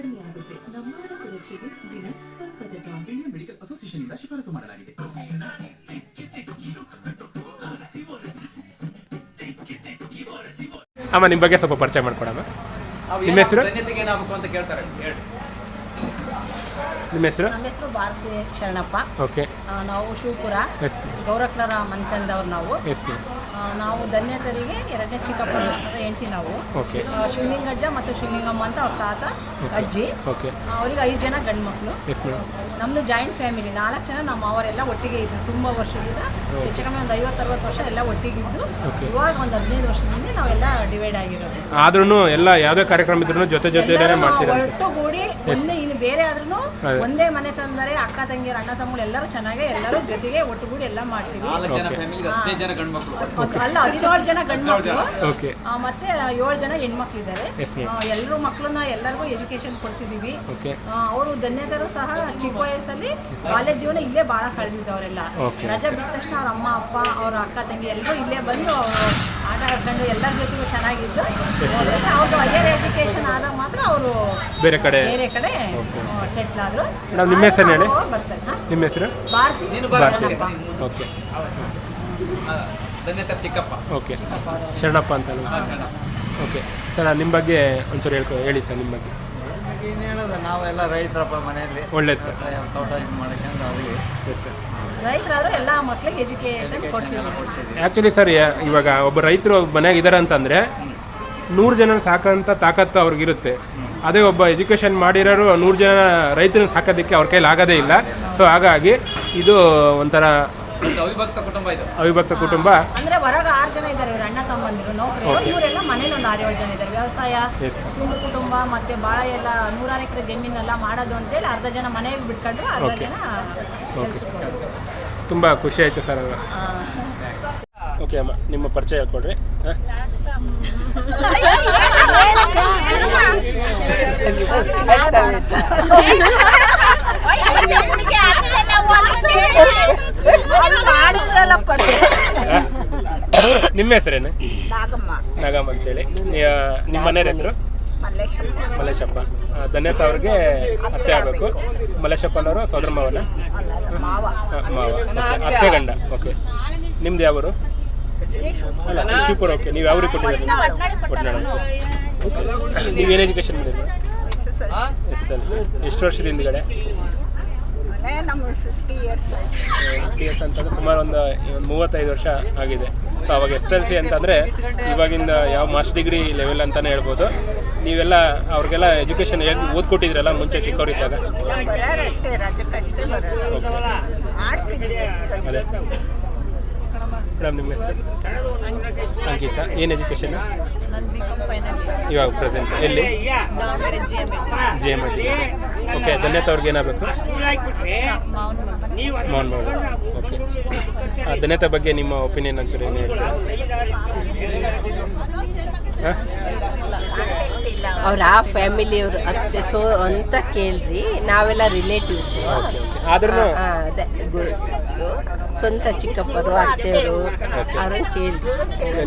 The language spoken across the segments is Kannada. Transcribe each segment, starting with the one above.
ಕಡಿಮೆಯಾಗುತ್ತೆ. ನಮ್ಮವರ ಸುರಕ್ಷೆಗೆ ದಿನ ಸ್ವಲ್ಪದ ಜಾಂಬಿ ಇಂಡಿಯನ್ ಮೆಡಿಕಲ್ ಅಸೋಸಿಯೇಷನ್ ಇಂದ ಶಿಫಾರಸು ಮಾಡಲಾಗಿದೆ. ಅಮ್ಮ ನಿಮ್ಮ ಬಗ್ಗೆ ಸ್ವಲ್ಪ ಪರಿಚಯ ಮಾಡ್ಕೊಡಮ್ಮ. ನಿಮ್ಮ ಹೆಸರು? ಏನಾಗಬೇಕು ಅಂತ ಕೇಳ್ತಾರೆ. ಹೇಳಿ. ನಿಮ್ಮ ಹೆಸರು? ನಮ್ಮ ಹೆಸರು ಭಾರತಿ ಶರಣಪ್ಪ. ಓಕೆ. ನಾವು ಶಿವಪುರ ಗೌರಕ್ನರ ಗೌರಕ್ಲರ ಮಂತಂದವ್ರು ನಾವು. ಎಸ್ ನಾವು ಧನ್ಯತರಿಗೆ ಎರಡನೇ ಚಿಕ್ಕಪ್ಪ ಹೆಂಡ್ತಿ ನಾವು. ಶಿವಲಿಂಗಜ್ಜ ಮತ್ತು ಶಿವಲಿಂಗಮ್ಮ ಅಂತ ಅವ್ರ ತಾತ ಅಜ್ಜಿ. ಅವ್ರಿಗೆ ಐದು ಜನ ಗಂಡು ಮಕ್ಕಳು ಎಸ್ ನಮ್ಮದು ಜಾಯಿಂಟ್ ಫ್ಯಾಮಿಲಿ ನಾಲ್ಕು ಜನ ನಮ್ಮ ಅವರೆಲ್ಲ ಒಟ್ಟಿಗೆ ಇದ್ರು ತುಂಬ ವರ್ಷದಿಂದ. ಹೆಚ್ಚು ಕಮ್ಮಿ ಒಂದು ಐವತ್ತು ಅರವತ್ತು ವರ್ಷ ಎಲ್ಲ ಒಟ್ಟಿಗಿದ್ದು. ಇವಾಗ ಒಂದು ಹದಿನೈದು ವರ್ಷದಿಂದ ನಾವೆಲ್ಲ ಡಿವೈಡ್ ಆಗಿರೋದು. ಆದ್ರೂ ಎಲ್ಲ ಯಾವುದೇ ಕಾರ್ಯಕ್ರಮ ಇದ್ರೂ ಜೊತೆ ಜೊತೆ ಒಟ್ಟುಗೂಡಿ ಒಂದೇ ಇನ್ನು ಬೇರೆ ಆದ್ರೂ ಒಂದೇ ಮನೆ ತಂದರೆ ಅಕ್ಕ ತಂಗಿಯರು ಅಣ್ಣ ತಮ್ಮಗಳು ಎಲ್ಲರೂ ಚೆನ್ನಾಗಿ ಎಲ್ಲರೂ ಜೊತೆಗೆ ಒಟ್ಟುಗೂಡಿ ಎಲ್ಲ ಮಾಡ್ತೀವಿ. ಹದಿನೈದು ಜನ ಗಂಡು ಮಕ್ಕಳು ಅಲ್ಲ ಹದಿನೇಳು ಜನ ಗಂಡು ಮಕ್ಕಳು. ಓಕೆ. ಮತ್ತೆ ಏಳು ಜನ ಹೆಣ್ಮಕ್ಳು ಇದ್ದಾರೆ ಎಲ್ಲರೂ ಮಕ್ಕಳನ್ನ ಎಲ್ಲರಿಗೂ ಎಜುಕೇಶನ್ ಕೊಡಿಸಿದೀವಿ. ಅವರು ಧನ್ಯತರು ಸಹ ಚಿಕ್ಕ ವಯಸ್ಸಲ್ಲಿ ಕಾಲೇಜ್ ಜೀವನ ಇಲ್ಲೇ ಭಾಳ ಕಳೆದಿದ್ದವರೆಲ್ಲ. ರಜೆ ಬಿಟ್ಟ ತಕ್ಷಣ ಅವ್ರ ಅಮ್ಮ ಅಪ್ಪ ಅವ್ರ ಅಕ್ಕ ತಂಗಿ ಎಲ್ಲರೂ ಇಲ್ಲೇ ಬಂದು ಆಟ ಆಡ್ಕೊಂಡು ಎಲ್ಲರ ಜೊತೆಗೂ ಚೆನ್ನಾಗಿದ್ದು. ಅವ್ರದ್ದು ಹೈಯರ್ ಎಜುಕೇಶನ್ ಆದಾಗ ಮಾತ್ರ ಅವರು ಬೇರೆ ಕಡೆ ಬೇರೆ ಕಡೆ ಸೆಟ್ಲ್ ಆದ್ರು. ನಿಮ್ಮ ಹೆಸರು ಹೇಳಿ? ನಿಮ್ಮ ಹೆಸರು? ಭಾರತಿ. ನೀನು ಓಕೆ ಧನ್ಯತರ ಚಿಕ್ಕಪ್ಪ. ಓಕೆ. ಶರಣಪ್ಪ ಅಂತ ಓಕೆ. ಸರ್ ನಿಮ್ಮ ಬಗ್ಗೆ ಒಂಚೂರು ಹೇಳ್ಕೊ ಹೇಳಿ ಸರ್ ನಿಮ್ಮ ಬಗ್ಗೆ. ಹೇಳೋದು ನಾವೆಲ್ಲ ರೈತರಪ್ಪ ಮನೆಯಲ್ಲಿ. ಒಳ್ಳೇದು ಸರ್. ವ್ಯವಸಾಯ ತೋಟ ಇದು ಮಾಡ್ಕೊಂಡು ಅವ್ರಿಗೆ ಎಸ್ ಸರ್ ರೈತರಾದ್ರು ಎಲ್ಲ ಎಜುಕೇಶನ್ ಆ್ಯಕ್ಚುಲಿ ಸರ್ ಇವಾಗ ಒಬ್ಬ ರೈತರು ಮನೆಯಾಗ ಇದ್ದಾರೆ ಅಂತಂದರೆ ನೂರು ಜನ ಸಾಕೋಂಥ ತಾಕತ್ತು ಅವ್ರಿಗಿರುತ್ತೆ ಅದೇ ಒಬ್ಬ ಎಜುಕೇಷನ್ ಮಾಡಿರೋರು ನೂರು ಜನ ರೈತರನ್ನ ಸಾಕೋದಕ್ಕೆ ಅವ್ರ ಕೈಲಿ ಆಗೋದೇ ಇಲ್ಲ. ಸೊ ಹಾಗಾಗಿ ಇದು ಒಂಥರ ಒಂದು ಅವಿಭಕ್ತ ಕುಟುಂಬ ಇದು. ಅವಿಭಕ್ತ ಕುಟುಂಬ. ಅಂದ್ರೆ ಹೊರಗೆ ಆರು ಜನ ಇದ್ದಾರೆ ಇವ್ರ ಅಣ್ಣ ತಮ್ಮಂದಿರು ನೌಕರಿ ಇವರೆಲ್ಲ ಮನೇಲಿ ಒಂದು ಆರು ಏಳು ಜನ ಇದ್ದಾರೆ. ವ್ಯವಸಾಯ ತುಂಡು ತುಂಬ ಕುಟುಂಬ ಮತ್ತೆ ಬಾಳ ಎಲ್ಲ ನೂರಾರು ಎಕರೆ ಜಮೀನೆಲ್ಲ ಮಾಡೋದು ಅಂತೇಳಿ ಅರ್ಧ ಜನ ಮನೆಗೆ ಬಿಟ್ಕೊಂಡ್ರು ಅರ್ಧ ಜನ. ತುಂಬ ಖುಷಿ ಆಯಿತು ಸರ್ ಓಕೆ ಅಮ್ಮ ನಿಮ್ಮ ಪರಿಚಯ ಹೇಳ್ಕೊಡ್ರಿ ನಿಮ್ಮ ಹೆಸರೇನು? ನಾಗಮ್ಮ. ಅಂತೇಳಿ. ಹೇಳಿ ನಿಮ್ಮ ಮನೆಯ ಹೆಸರು? ಮಲ್ಲೇಶಪ್ಪ. ಧನ್ಯತಾ ಅವ್ರಿಗೆ ಅತ್ತೆ ಆಗಬೇಕು. ಮಲ್ಲೇಶಪ್ಪನವರು ಸೋದರ ಮಾವನ ಮಾವ. ಅತ್ತೆ ಗಂಡ. ಓಕೆ ನಿಮ್ದು ಯಾವರು ಅಲ್ಲ ಶಿವಪುರ ಓಕೆ ನೀವು ಯಾವ ಕೊಟ್ಟಿದ್ದೀರಿ? ನೀವು ನೀವೇನು ಎಜುಕೇಷನ್ ಮಾಡಿದ್ರು ಎಸ್ ಎಲ್ ಸಿ. ಎಷ್ಟು ವರ್ಷದ ಹಿಂದ್ಗಡೆ? ಫಿಫ್ಟಿ ಇಯರ್ಸ್ ಅಂತಂದ್ರೆ ಸುಮಾರು ಒಂದು ಒಂದು ಮೂವತ್ತೈದು ವರ್ಷ ಆಗಿದೆ. ಸೊ ಅವಾಗ ಎಸ್ ಎಲ್ ಸಿ ಅಂತಂದರೆ ಇವಾಗಿಂದ ಯಾವ ಮಾಸ್ಟರ್ ಡಿಗ್ರಿ ಲೆವೆಲ್ ಅಂತಲೇ ಹೇಳ್ಬೋದು. ನೀವೆಲ್ಲ ಅವ್ರಿಗೆಲ್ಲ ಎಜುಕೇಷನ್ ಹೇಗೆ ಓದ್ಕೊಟ್ಟಿದ್ರಲ್ಲ ಮುಂಚೆ ಚಿಕ್ಕವರಿದ್ದಾಗ? ಅದೇ. ಮೇಡಮ್ ನಿಮ್ಮ ಹೆಸರು? ಅಂಕಿತಾ. ಏನು ಎಜುಕೇಷನ್ ಇವಾಗ ಪ್ರೆಸೆಂಟ್ ಎಲ್ಲಿ? G M I okay Dhanyata ಅವ್ರಿಗೆ ಏನಾಗಬೇಕು? ಮೌನ್ ಮೌನ್. ಓಕೆ. ಧನ್ಯತೆ ಬಗ್ಗೆ ನಿಮ್ಮ ಒಪಿನಿಯನ್ ಒಂಚೂರು ಏನು ಹೇಳ್ತೀರಾ? ಅವ್ರ ಆ ಫ್ಯಾಮಿಲಿಯವ್ರು ಅತ್ತೆ ಸೊ ಅಂತ ಕೇಳ್ರಿ ನಾವೆಲ್ಲ ರಿಲೇಟಿವ್ಸ್ ಆದ್ರೂ ಅದೇ ಸ್ವಂತ ಚಿಕ್ಕಪ್ಪರು ಅತ್ತೆಯವರು ಅವ್ರನ್ನ ಕೇಳ್ರಿ.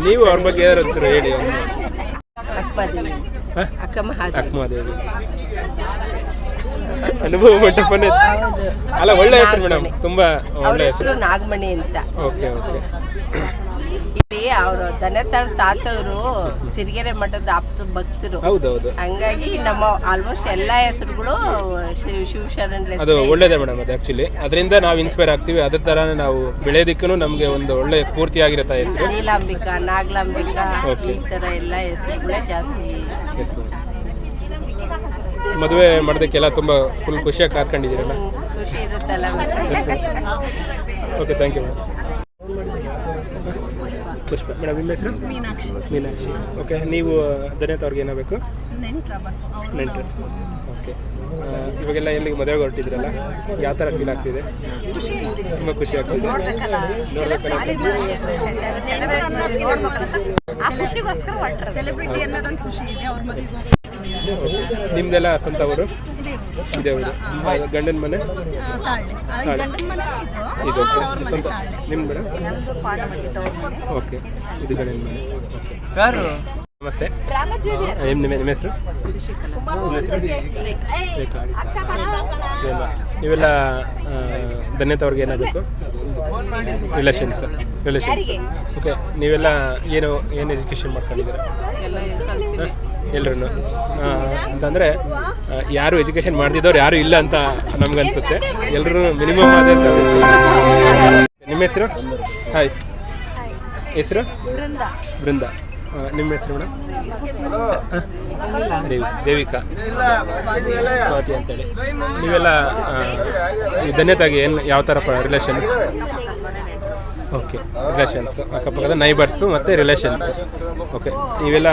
ನೀವು ಅವ್ರ ಬಗ್ಗೆ ಏನಾರು ಒಂಚೂರು ಹೇಳಿ. ಅಕ್ಕ ಅಕ್ಕ ಮಹಾದೇವಿ. ಅನುಭವ ಮಂಟಪನೇ ಅಲ್ಲ ಒಳ್ಳೆ ಹೆಸರು ಮೇಡಮ್ ತುಂಬಾ ಒಳ್ಳೆ ಹೆಸರು. ಹೆಸರು ನಾಗಮಣಿ ಅಂತ. Okay okay. ಇಲ್ಲಿ ಅವರು ದನತಾಳ್ ತಾತವರು ಸಿರಿಗೆರೆ ಮಠದ ಆಪ್ತ ಭಕ್ತರು. ಹೌದೌದು. ಹಂಗಾಗಿ ನಮ್ಮ ಆಲ್ಮೋಸ್ಟ್ ಎಲ್ಲಾ ಹೆಸರುಗಳು ಶಿವ ಶಿವಶರಣ್ ಅದು ಒಳ್ಳೇದೇ ಮೇಡಮ್ ಅದು ಆ್ಯಕ್ಚುಲಿ ಅದರಿಂದ ನಾವು ಇನ್ಸ್ಪೈರ್ ಆಗ್ತೀವಿ. ಅದ್ರ ತರ ನಾವು ಬೆಳೆಯೋದಕ್ಕೂ ನಮಗೆ ಒಂದು ಒಳ್ಳೆ ಸ್ಫೂರ್ತಿ ಆಗಿರುತ್ತೆ ಹೆಸರು. ನೀಲಾಂಬಿಕಾ ನಾಗಲಾಂಬಿಕಾ. ಈ ತರ ಎಲ್ಲ ಹೆಸರುಗಳೇ ಜಾಸ್ತಿ ಮದುವೆ ಮಾಡೋದಕ್ಕೆಲ್ಲ ತುಂಬ ಫುಲ್ ಖುಷಿಯಾಗಿ ಕಾತ್ಕೊಂಡಿದ್ದೀರಲ್ಲ ಖುಷಿ ಇರುತ್ತಲ್ಲ okay thank you madam Pushpa. Madam ನಿಮ್ಮ ಹೆಸರು? ಮೀನಾಕ್ಷಿ. ಮೀನಾಕ್ಷಿ. ಓಕೆ ನೀವು ಧನ್ಯತ ಅವ್ರಿಗೆ ಏನಾಗಬೇಕು? ನೆಂಟರು ಓಕೆ ಇವಾಗೆಲ್ಲ ಎಲ್ಲಿಗೆ ಮದುವೆಗೆ ಹೊರಟಿದ್ರಲ್ಲ ಯಾವ ಥರ ಫೀಲ್ ಆಗ್ತಿದೆ? ತುಂಬ ಖುಷಿ ಆಗ್ತಿದೆ. ಸೆಲೆಬ್ರಿಟಿ ಅನ್ನೋದೊಂದು ಖುಷಿ ಇದೆ. ಅವ್ರ ಮದುವೆ. ನಿಮ್ದೆಲ್ಲ ಸ್ವಂತ ಊರು? ಇದೇ ಊರು. ಗಂಡನ ಮನೆ? ಇದು. ಸ್ವಂತ ನಿಮ್ಮ ಮೇಡಮ್ ಓಕೆ. ಇದು ಗಂಡನ ಮನೆ. ಯಾರು? ನಮಸ್ತೆ. ನಿಮ್ಮ ನಿಮ್ಮ ನಿಮ್ಮ ಹೆಸರು? ನೀವೆಲ್ಲ ಧನ್ಯತೆ ಅವ್ರಿಗೆ ಏನಾಗಬೇಕು? ರಿಲೇಷನ್ಸ್ ರಿಲೇಷನ್ಸ್ ಓಕೆ ನೀವೆಲ್ಲ ಏನು ಏನು ಎಜುಕೇಷನ್ ಮಾಡ್ಕೊಂಡಿದ್ದೀರಾ? ಎಲ್ಲರೂ ಅಂತಂದರೆ ಯಾರು ಎಜುಕೇಷನ್ ಮಾಡಿದವ್ರು ಯಾರು ಇಲ್ಲ ಅಂತ ನಮ್ಗನ್ಸುತ್ತೆ. ಎಲ್ಲರೂ ಮಿನಿಮಮ್ ಆದ. ನಿಮ್ಮ ಹೆಸರು? ಹಾಯ್ ಹೆಸರು? ಬೃಂದ ನಿಮ್ಮ ಹೆಸರು ಮೇಡಮ್ ದೇವಿ ದೇವಿಕಾ. ಸ್ವಾತಿ ಅಂತೇಳಿ. ನೀವೆಲ್ಲ ಧನ್ಯತಾಗಿ ಏನು ಯಾವ ಥರ ರಿಲೇಷನ್ ಓಕೆ ರಿಲೇಷನ್ಸ್ ಅಕ್ಕಪಕ್ಕದ ನೈಬರ್ಸು ಮತ್ತು ರಿಲೇಷನ್ಸ್ ಓಕೆ ನೀವೆಲ್ಲ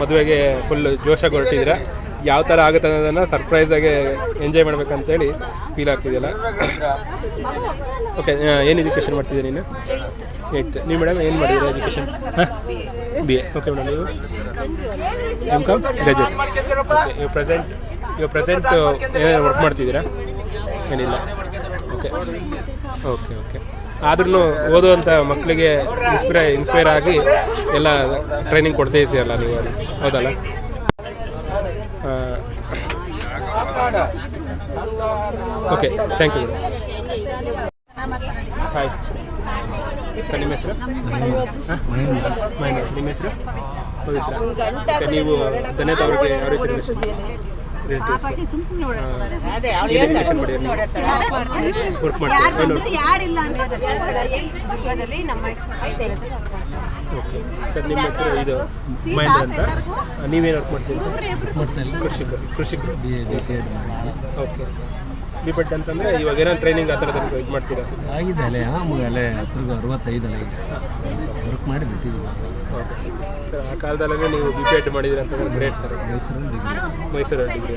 ಮದುವೆಗೆ ಫುಲ್ ಜೋಶಾಗಿ ಹೊರಟಿದ್ದೀರಾ ಯಾವ ಥರ ಆಗುತ್ತೆ ಅನ್ನೋದನ್ನು ಸರ್ಪ್ರೈಸಾಗಿ ಎಂಜಾಯ್ ಮಾಡ್ಬೇಕಂತೇಳಿ ಫೀಲ್ ಆಗ್ತಿದೆಯಲ್ಲ? ಓಕೆ ಏನು ಎಜುಕೇಷನ್ ಮಾಡ್ತಿದ್ದೀರಿ ನೀನು? ಏಯ್ತ್ ನೀವು ಮೇಡಮ್ ಏನು ಮಾಡಿದ್ದೀರಾ ಎಜುಕೇಷನ್ ಹಾಂ ಬಿ ಎ ಓಕೆ ಮೇಡಮ್ ನೀವು ಎಂ ಕಾಮ್ ಗ್ರ್ಯಾಜುಯೇಟ್ ಓಕೆ ಇವಾಗ ಪ್ರೆಸೆಂಟ್ ಇವಾಗ ಪ್ರೆಸೆಂಟ್ ಏನೇನು ವರ್ಕ್ ಮಾಡ್ತಿದ್ದೀರಾ? ಏನಿಲ್ಲ. ಓಕೆ ಓಕೆ ಓಕೆ ಆದ್ರೂ ಓದುವಂಥ ಮಕ್ಕಳಿಗೆ ಇನ್ಸ್ಪೈರ್ ಇನ್ಸ್ಪೈರ್ ಆಗಿ ಎಲ್ಲ ಟ್ರೈನಿಂಗ್ ಕೊಡ್ತಾ ಇದ್ದೀರಲ್ಲ ನೀವು ಹೌದಲ್ಲ? Okay thank you hi sir ನಿಮ್ಮ ಹೆಸರು? ನಿಮ್ಮ ನೀವು ಧನ್ಯತ ಅವರಿಗೆ ಯಾವ ರೀತಿ ಯಾರಿಲ್ಲ ಅಂತ ದುರ್ಗದಲ್ಲಿ ನಮ್ಮ ಓಕೆ ಸರ್ ನಿಮ್ಮ ಹೆಸರು ಇದು ಮಹೇಂದ್ರ ಅಂತ. ನೀವೇನು ವರ್ಕ್ ಮಾಡ್ತೀರಿ ಸರ್? ಕೃಷಿಕರು ಕೃಷಿಕರು ಓಕೆ ಬಿ ಬಟ್ ಅಂತಂದರೆ ಇವಾಗ ಏನೋ ಟ್ರೈನಿಂಗ್ ಆ ಥರದ ಇದು ಮಾಡ್ತೀರಾ? ಆಗಿದೆ ಅಲ್ಲೇ ಆ ಅಲ್ಲೇ ಹತ್ರ ಅರವತ್ತೈದಲ್ಲ ಈಗ. ವರ್ಕ್ ಮಾಡಿ ಬಿಟ್ಟಿದ್ದೀವಿ ಸರ್ ಆ ಕಾಲದಲ್ಲೇ ನೀವು ಬಿ ಪಿ ಎಡ್ ಮಾಡಿದ್ದೀರ ಅಂತ ಗ್ರೇಟ್ ಸರ್ ಮೈಸೂರಲ್ಲಿ ಡಿಗ್ರಿ ಮೈಸೂರಲ್ಲಿ ಡಿಗ್ರಿ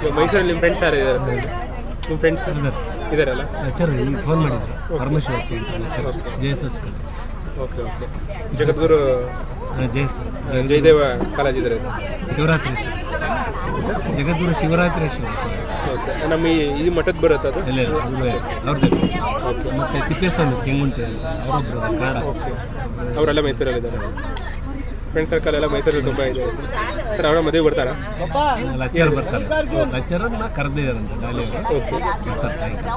ಇವಾಗ ಮೈಸೂರಲ್ಲಿ ನಿಮ್ಮ ಫ್ರೆಂಡ್ಸ್ ಯಾರು ಇದ್ದಾರೆ ಸರ್ ನಿಮ್ಮ ಫ್ರೆಂಡ್ಸ್ ಇದ್ದಾರಲ್ಲ ಸರ್ ಈಗ ಫೋನ್ ಮಾಡಿದ್ರು. Parameshwar J S S okay okay Jagadguru J S Jayadeva college ಇದ್ದಾರೆ. ಶಿವರಾತ್ರೇಶ್ವರ ಜಗದ್ಗುರು ಶಿವರಾತ್ರೇಶ್ವರ ಸರ್. ನಮ್ಮ ಈ ಮಠಕ್ಕೆ ಮಠದ ಬರುತ್ತೆ ಅದು? ಇಲ್ಲ ಇಲ್ಲ ಅವ್ರದ್ದೇ ಅವ್ರದ್ದು. ಮತ್ತು ತಿಪ್ಪೇಸ್ವಾಮಿ ಕೆಂಗುಂಟೆ ಅವರೊಬ್ಬರು ಕನ್ನಡ ಅವರೆಲ್ಲ ಮೈಸೂರಲ್ಲಿದ್ದಾರೆ. ಫ್ರೆಂಡ್ ಸರ್ಕಲ್ ಎಲ್ಲ ಮೈಸೂರಲ್ಲಿ ತುಂಬ ಇದೆ. ಸರ್ ಅವರ ಮದುವೆ ಬರ್ತಾರಾ? ಲಚ್ಚರ್ ಬರ್ತಾರೆ. ಲಚ್ಚರನ್ನ ಕರೆದಿದ್ದಾರಂತೆ ಡಾಲಿ ಅವರು. ಓಕೆ. ಬರ್ತಾರೆ ಸಾಯಂಕಾಲ.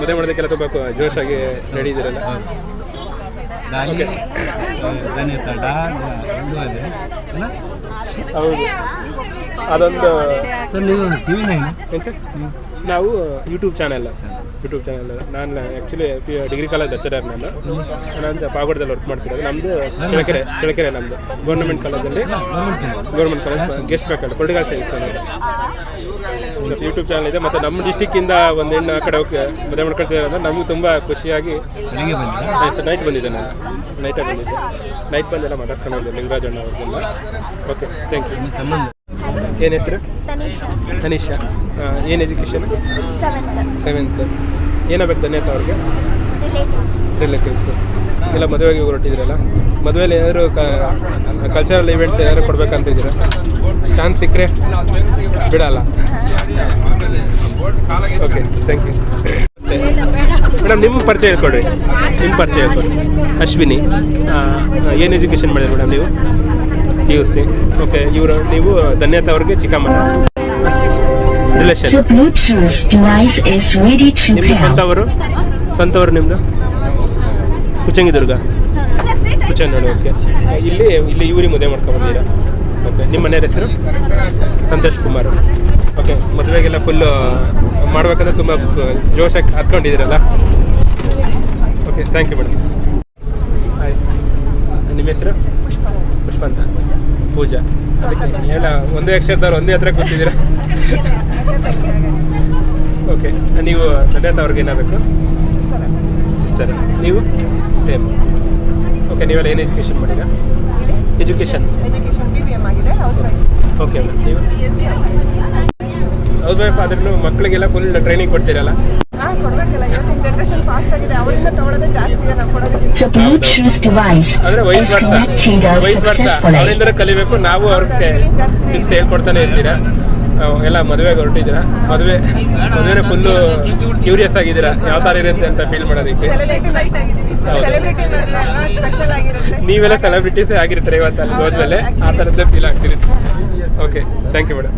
ಮದುವೆ ಮಾಡೋದಕ್ಕೆಲ್ಲ ತುಂಬ ಜೋಶಾಗಿ ರೆಡಿ ಇದ್ದೀರಲ್ಲ? ಡಾಲಿ ಧನ್ಯತ ಡಾ ಒಂದು ಅದೇ ಅಲ್ಲ? అవును. ಅದೊಂದು ಸರ್ ನೀವು ಟಿವಿ ನೈನ್? ಏನು ಸರ್? ನಾವು ಯೂಟ್ಯೂಬ್ ಚಾನಲ್ ಯೂಟ್ಯೂಬ್ ಚಾನೆಲ್ ನಾನು ಆ್ಯಕ್ಚುಲಿ ಡಿಗ್ರಿ ಕಾಲೇಜ್ ಲೆಕ್ಚರರ್ ನಾನು. ನಾನು ಪಾಗೋಡದಲ್ಲಿ ವರ್ಕ್ ಮಾಡ್ತಿರೋದು. ನಮ್ಮದು ಚಳಕೆರೆ ಚಳಕೆರೆ ನಮ್ಮದು ಗೌರ್ಮೆಂಟ್ ಕಾಲೇಜಲ್ಲಿ government college guest faculty political science ಮತ್ತು ಯೂಟ್ಯೂಬ್ ಚಾನಲ್ ಇದೆ. ಮತ್ತು ನಮ್ಮ ಡಿಸ್ಟಿಕ್ಕಿಂದ ಒಂದು ಹೆಣ್ಣು ಆ ಕಡೆ ಹೋಗಿ ಮದುವೆ ಮಾಡ್ಕೊಳ್ತಿದ್ದಾರೆ ಅಂದರೆ ನಮಗೆ ತುಂಬ ಖುಷಿಯಾಗಿ ನೈಟ್ ಬಂದಿದ್ದೆ ನಾನು. ನೈಟಾಗಿ ಬಂದಿದ್ದೆ ನೈಟ್ ಬಂದೆಲ್ಲ ಮಾತಾಡ್ಸ್ಕೊಂಡು ಬಂದೆ ಲಿಂಗರಾಜಣ್ಣ ಅವ್ರದ್ದೆಲ್ಲ. ಓಕೆ ಥ್ಯಾಂಕ್ ಯು ಸಂಬಂಧ? ಏನು ಹೆಸರು? ತನಿಷಾ. ಏನು ಎಜುಕೇಷನ್ ಸೆವೆಂತ್ ಏನಾಗಬೇಕು ಧನ್ಯತ ಅವ್ರಿಗೆ? ರಿಲೇಟಿವ್ಸ್ ಎಲ್ಲ ಮದುವೆಗೆ ಹೊರಟಿದ್ದೀರಲ್ಲ ಮದುವೆಯಲ್ಲಿ ಏನಾದರೂ ಕಲ್ಚರಲ್ ಇವೆಂಟ್ಸ್ ಏನಾದ್ರು ಕೊಡ್ಬೇಕಂತಿದ್ದೀರಾ? ಚಾನ್ಸ್ ಸಿಕ್ಕರೆ ಬಿಡಲ್ಲ. ಓಕೆ ಥ್ಯಾಂಕ್ ಯು ಮೇಡಮ್ ನಿಮ್ಮ ಪರಿಚಯ ಹೇಳ್ಕೊಡ್ರಿ. ನಿಮ್ಮ ಪರಿಚಯ ಹೇಳ್ಕೊಡ್ರಿ. ಅಶ್ವಿನಿ. ಏನು ಎಜುಕೇಷನ್ ಮಾಡಿದ್ರಿ ಮೇಡಮ್ ನೀವು? ಪಿ ಯು ಸಿ ಓಕೆ ಇವರು ನೀವು ಧನ್ಯತಾ ಅವ್ರಿಗೆ ಚಿಕ್ಕಮ್ಮ. ರಿಲೇಷನ್ ನಿಮ್ಮದು. ಸ್ವಂತವರು ಸ್ವಂತವರು ನಿಮ್ಮದು ಕುಚ್ಚಂಗಿದುರ್ಗ ಕುಚ್ಚಂಗಡಿ ಓಕೆ ಇಲ್ಲಿ ಇಲ್ಲಿ ಇವರಿಗೆ ಮದುವೆ ಮಾಡ್ಕೊಬಂದಿರ ಓಕೆ ನಿಮ್ಮ ಮನೆಯ ಹೆಸರು? ಸಂತೋಷ್ ಕುಮಾರ್. ಓಕೆ ಮದುವೆಗೆಲ್ಲ ಫುಲ್ಲು ಮಾಡ್ಬೇಕಂದ್ರೆ ತುಂಬ ಜೋಶಾಗಿ ಹತ್ಕೊಂಡಿದ್ದೀರಲ್ಲ? Okay thank you madam hi ನಿಮ್ಮ ಹೆಸರು? ಪುಷ್ಪ ಅಂತ. ಪೂಜಾ. ಅದಕ್ಕೆ ಹೇಳ ಒಂದೇ ಅಕ್ಷರದವ್ರು ಒಂದೇ ಹತ್ರ ಕೂತಿದ್ದೀರಾ? ಓಕೆ ನೀವು ತಂದೆ ಅವ್ರಿಗೆ ಏನಾಗಬೇಕು? ಸಿಸ್ಟರ್ ನೀವು? ಸೇಮ್ ಓಕೆ ನೀವೆಲ್ಲ ಏನು ಎಜುಕೇಷನ್ ಮಾಡಿದ education education B B M ಆಗಿದೆ ಹೌಸ್ ವೈಫ್ ಓಕೆ ನೀವು? ಹೌಸ್ ವೈಫ್ ಆದ್ರೂ ಮಕ್ಕಳಿಗೆಲ್ಲ ಫುಲ್ ಟ್ರೈನಿಂಗ್ ಕೊಡ್ತೀರಲ್ಲ ವಯಸ್ಸು ಕಲಿಬೇಕು. ನಾವು ಅವ್ರಿಗೆ ಹೇಳ್ಕೊಡ್ತಾನೆ ಇರ್ತೀರಾ? ಎಲ್ಲ ಮದುವೆಗೆ ಹೊರಟಿದ್ದೀರಾ? ಮದುವೆ ಮದುವೆ ಫುಲ್ಲು ಕ್ಯೂರಿಯಸ್ ಆಗಿದ್ದೀರಾ? ಯಾವ ಥರ ಇರುತ್ತೆ ಅಂತ ಫೀಲ್ ಮಾಡೋದಕ್ಕೆ? ಸೆಲೆಬ್ರಿಟಿ ನೀವೆಲ್ಲ ಸೆಲೆಬ್ರಿಟೀಸೇ ಆಗಿರ್ತಾರೆ ಇವತ್ತು ಅಲ್ಲಿ ಹೋದ್ಮೇಲೆ? ಆ ಥರದ್ದೇ ಫೀಲ್ ಆಗ್ತಿರುತ್ತೆ. Okay thank you madam